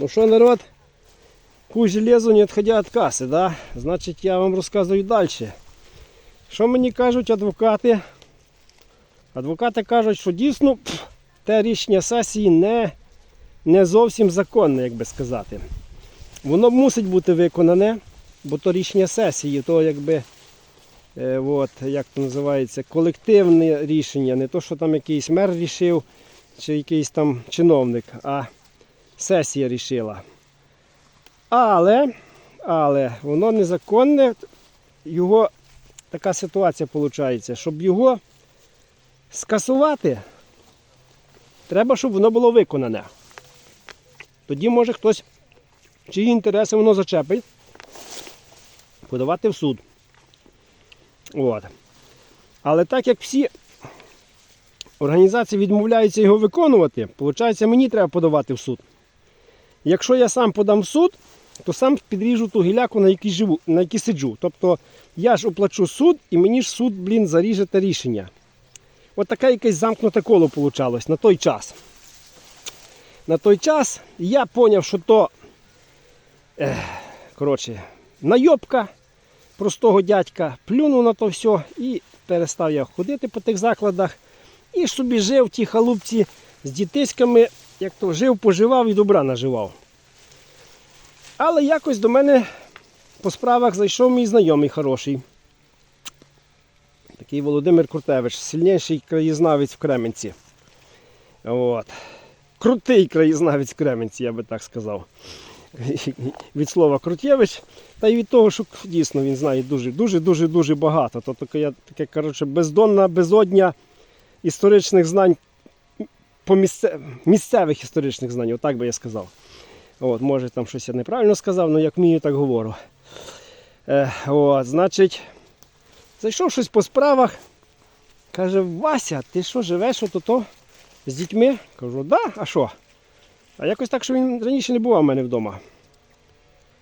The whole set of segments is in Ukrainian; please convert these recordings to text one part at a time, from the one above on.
Ну що, народ? Пусть железо не відходя від каси, да? Значить я вам розказую далі. Що мені кажуть адвокати? Адвокати кажуть, що дійсно пф, те рішення сесії не, не зовсім законне, як би сказати. Воно мусить бути виконане, бо то рішення сесії, то якби е, от, як то називається, колективне рішення, не то, що там якийсь мер рішив, чи якийсь там чиновник, а сесія рішила. Але, але воно незаконне, його така ситуація виходить, щоб його скасувати, треба, щоб воно було виконане. Тоді може хтось, чиї інтереси воно зачепить, подавати в суд. От. Але так як всі організації відмовляються його виконувати, виходить, мені треба подавати в суд. Якщо я сам подам в суд, то сам підріжу ту гіляку, на якій живу, на якій сиджу. Тобто я ж оплачу суд і мені ж суд, блін, заріже те рішення. От таке якесь замкнуте коло вийшло на той час. На той час я зрозумів, що то ех, коротше, найобка простого дядька, плюнув на то все і перестав я ходити по тих закладах. І собі жив в тій халупці з дітиськами, як то жив, поживав і добра наживав. Але якось до мене по справах зайшов мій знайомий хороший. Такий Володимир Крутевич, сильніший краєзнавець в Кременці. От. Крутий краєзнавець в Кременці, я би так сказав. Від слова Крутєвич. Та й від того, що дійсно він знає дуже дуже дуже дуже багато. То таке, таке коротше, бездонна безодня історичних знань по місце... місцевих історичних знань, отак би я сказав. От, може там щось я неправильно сказав, але як вмію, так говорю. Е, от, значить, зайшов щось по справах. Каже, Вася, ти що живеш ото то з дітьми? Кажу, да, а що? А якось так, що він раніше не бував у мене вдома.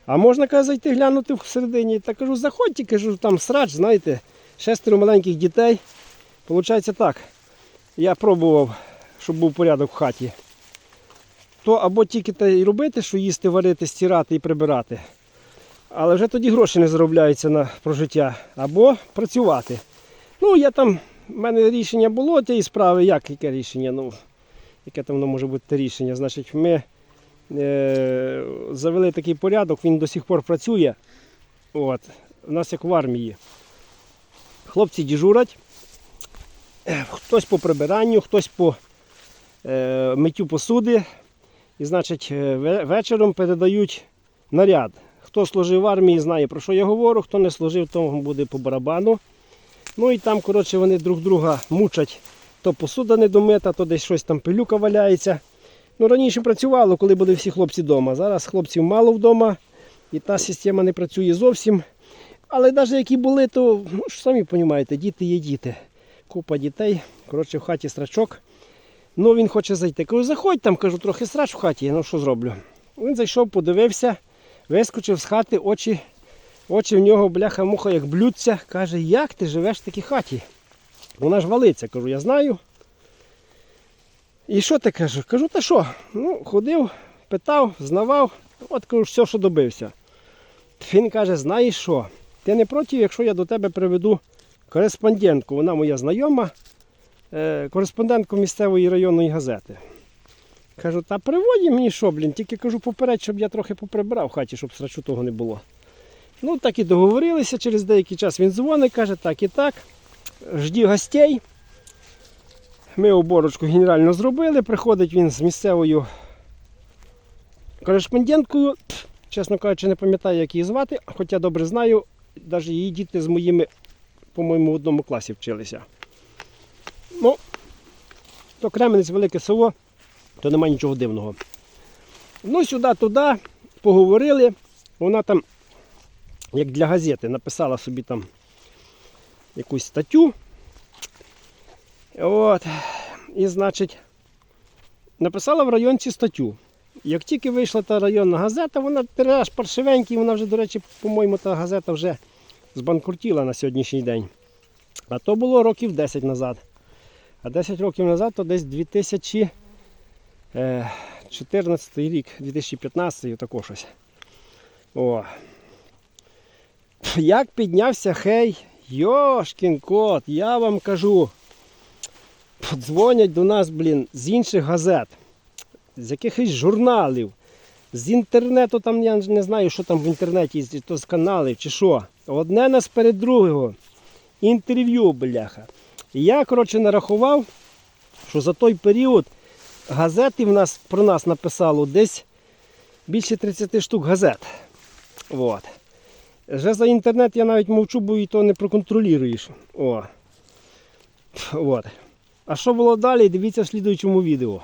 А можна каже, зайти глянути всередині. Та кажу, заходьте, кажу, там срач, знаєте, шестеро маленьких дітей. Получається так. Я пробував, щоб був порядок в хаті. То або тільки те й робити, що їсти, варити, стирати і прибирати. Але вже тоді гроші не заробляються на прожиття, або працювати. Ну, я там, в мене рішення було тієї справи, як яке рішення? Ну, яке там воно може бути те рішення? Значить, ми е, завели такий порядок, він до сих пор працює. От. У нас як в армії. Хлопці дежурять, Е, хтось по прибиранню, хтось по миттю посуди. І, значить, е, вечором передають наряд. Хто служив в армії, знає про що я говорю, хто не служив, тому буде по барабану. Ну і там, коротше, вони друг друга мучать. То посуда не домита, то десь щось там пилюка валяється. Ну, раніше працювало, коли були всі хлопці вдома. Зараз хлопців мало вдома, і та система не працює зовсім. Але навіть які були, то ну, самі розумієте, діти є діти. Купа дітей. Коротше, в хаті страчок. Ну, він хоче зайти. Кажу, заходь там, кажу, трохи срач в хаті, ну що зроблю. Він зайшов, подивився, вискочив з хати, очі, очі в нього бляха-муха як блюдця. Каже, як ти живеш в такій хаті? Вона ж валиться, кажу, я знаю. І що ти кажу? Кажу, та що? Ну, ходив, питав, знавав, от кажу, все, що добився. Він каже, знаєш що? Ти не проти, якщо я до тебе приведу кореспондентку, вона моя знайома, кореспондентку місцевої районної газети. Кажу, та приводі мені що, блін, тільки кажу поперед, щоб я трохи поприбирав в хаті, щоб срачу того не було. Ну, так і договорилися, через деякий час він дзвонить, каже, так і так. Жді гостей. Ми оборочку генерально зробили. Приходить він з місцевою кореспонденткою. Чесно кажучи, не пам'ятаю, як її звати, хоча добре знаю, навіть її діти з моїми, по-моєму, в одному класі вчилися. Ну, то Кременець велике село, то немає нічого дивного. Ну, сюди-туди поговорили. Вона там, як для газети, написала собі там якусь статтю. От. І, значить, написала в районці статтю. Як тільки вийшла та районна газета, вона тираж паршивенький, вона вже, до речі, по-моєму, та газета вже збанкрутіла на сьогоднішній день. А то було років 10 назад. А 10 років назад то десь 2000, е, 14 рік, 2015 тако щось. О. Як піднявся хей, Йошкін кот, я вам кажу. Дзвонять до нас, блін, з інших газет, з якихось журналів, з інтернету, там я не знаю, що там в інтернеті, то з каналів чи що. Одне нас перед другого. Інтерв'ю, бляха. Я, коротше, нарахував, що за той період газети в нас про нас написало десь більше 30 штук газет. От. Вже за інтернет я навіть мовчу, бо і то не проконтролюєш. О. От. А що було далі, дивіться в слідуючому відео.